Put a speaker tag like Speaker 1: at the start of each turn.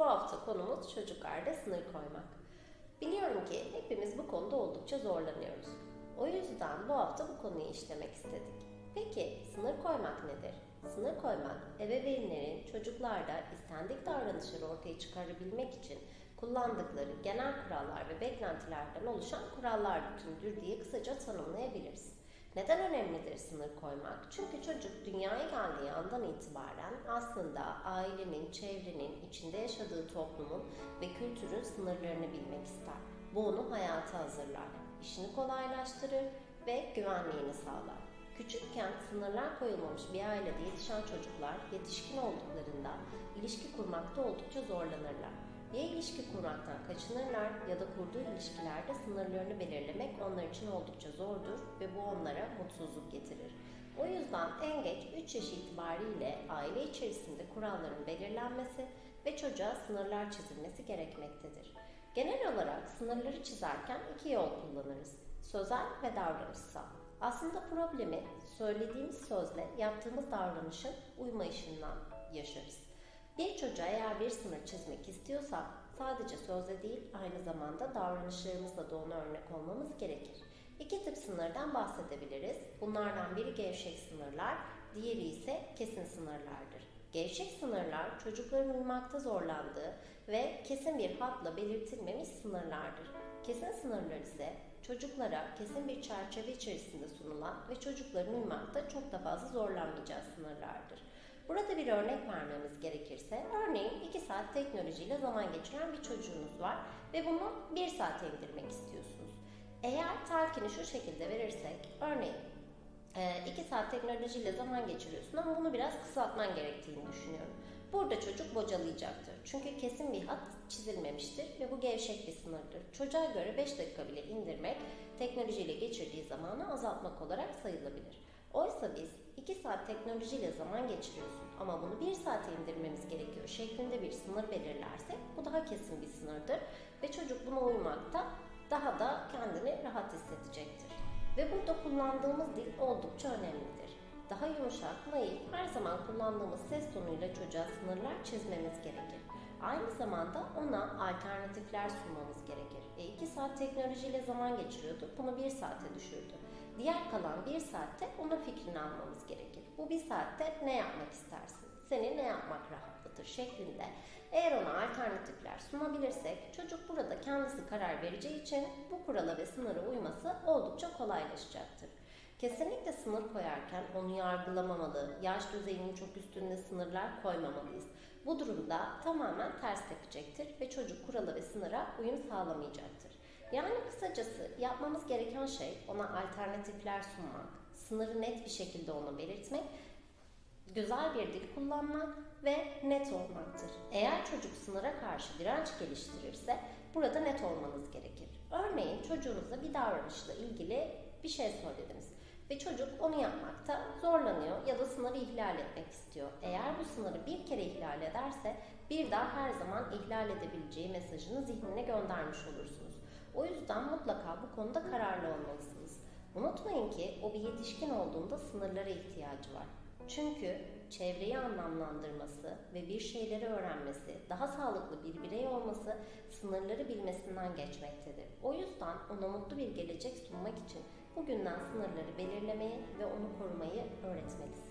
Speaker 1: Bu hafta konumuz çocuklarda sınır koymak. Biliyorum ki hepimiz bu konuda oldukça zorlanıyoruz. O yüzden bu hafta bu konuyu işlemek istedik. Peki sınır koymak nedir? Sınır koymak, ebeveynlerin çocuklarda istendik davranışları ortaya çıkarabilmek için kullandıkları genel kurallar ve beklentilerden oluşan kurallar bütünüdür diye kısaca tanımlayabiliriz. Neden önemlidir sınır koymak? Çünkü çocuk dünyaya geldiği andan itibaren aslında ailenin, çevrenin, içinde yaşadığı toplumun ve kültürün sınırlarını bilmek ister. Bu onu hayata hazırlar, işini kolaylaştırır ve güvenliğini sağlar. Küçükken sınırlar koyulmamış bir ailede yetişen çocuklar yetişkin olduklarında ilişki kurmakta oldukça zorlanırlar. Ya ilişki kurmaktan kaçınırlar ya da kurduğu ilişkilerde sınırlarını belirlemek onlar için oldukça zordur ve bu onlara mutsuzluk getirir. O yüzden en geç 3 yaş itibariyle aile içerisinde kuralların belirlenmesi ve çocuğa sınırlar çizilmesi gerekmektedir. Genel olarak sınırları çizerken iki yol kullanırız. Sözel ve davranışsal. Aslında problemi söylediğimiz sözle yaptığımız davranışın uymayışından yaşarız. Bir çocuğa eğer bir sınır çizmek istiyorsak sadece sözle değil aynı zamanda davranışlarımızla da ona örnek olmamız gerekir. İki tip sınırdan bahsedebiliriz. Bunlardan biri gevşek sınırlar, diğeri ise kesin sınırlardır. Gevşek sınırlar çocukların uymakta zorlandığı ve kesin bir hatla belirtilmemiş sınırlardır. Kesin sınırlar ise çocuklara kesin bir çerçeve içerisinde sunulan ve çocukların uymakta çok da fazla zorlanmayacağı sınırlardır. Bir örnek vermemiz gerekirse, örneğin 2 saat teknolojiyle zaman geçiren bir çocuğunuz var ve bunu 1 saate indirmek istiyorsunuz. Eğer telkini şu şekilde verirsek, örneğin 2 saat teknolojiyle zaman geçiriyorsun ama bunu biraz kısaltman gerektiğini düşünüyorum. Burada çocuk bocalayacaktır. Çünkü kesin bir hat çizilmemiştir ve bu gevşek bir sınırdır. Çocuğa göre 5 dakika bile indirmek teknolojiyle geçirdiği zamanı azaltmak olarak sayılabilir. Oysa biz 2 saat teknolojiyle zaman geçiriyorsun ama bunu 1 saate indirmemiz gerekiyor şeklinde bir sınır belirlersek bu daha kesin bir sınırdır ve çocuk buna uymakta daha da kendini rahat hissedecektir. Ve burada kullandığımız dil oldukça önemlidir. Daha yumuşak, naif, her zaman kullandığımız ses tonuyla çocuğa sınırlar çizmemiz gerekir. Aynı zamanda ona alternatifler sunmamız gerekir. E 2 saat teknolojiyle zaman geçiriyordu, bunu 1 saate düşürdü. Diğer kalan 1 saatte onun fikrini almamız gerekir. Bu 1 saatte ne yapmak istersin? Seni ne yapmak rahatlatır şeklinde. Eğer ona alternatifler sunabilirsek çocuk burada kendisi karar vereceği için bu kurala ve sınıra uyması oldukça kolaylaşacaktır. Kesinlikle sınır koyarken onu yargılamamalı, yaş düzeyinin çok üstünde sınırlar koymamalıyız. Bu durumda tamamen ters tepilecektir ve çocuk kurala ve sınıra uyum sağlamayacaktır. Yani kısacası yapmamız gereken şey ona alternatifler sunmak, sınırı net bir şekilde ona belirtmek, güzel bir dil kullanmak ve net olmaktır. Eğer çocuk sınıra karşı direnç geliştirirse burada net olmanız gerekir. Örneğin çocuğunuza bir davranışla ilgili bir şey söylediniz ve çocuk onu yapmakta zorlanıyor ya da sınırı ihlal etmek istiyor. Eğer bu sınırı bir kere ihlal ederse bir daha her zaman ihlal edebileceği mesajını zihnine göndermiş olursunuz. O yüzden mutlaka bu konuda kararlı olmalısınız. Unutmayın ki o bir yetişkin olduğunda sınırlara ihtiyacı var. Çünkü çevreyi anlamlandırması ve bir şeyleri öğrenmesi, daha sağlıklı bir birey olması sınırları bilmesinden geçmektedir. O yüzden ona mutlu bir gelecek sunmak için bugünden sınırları belirlemeyi ve onu korumayı öğretmelisiniz.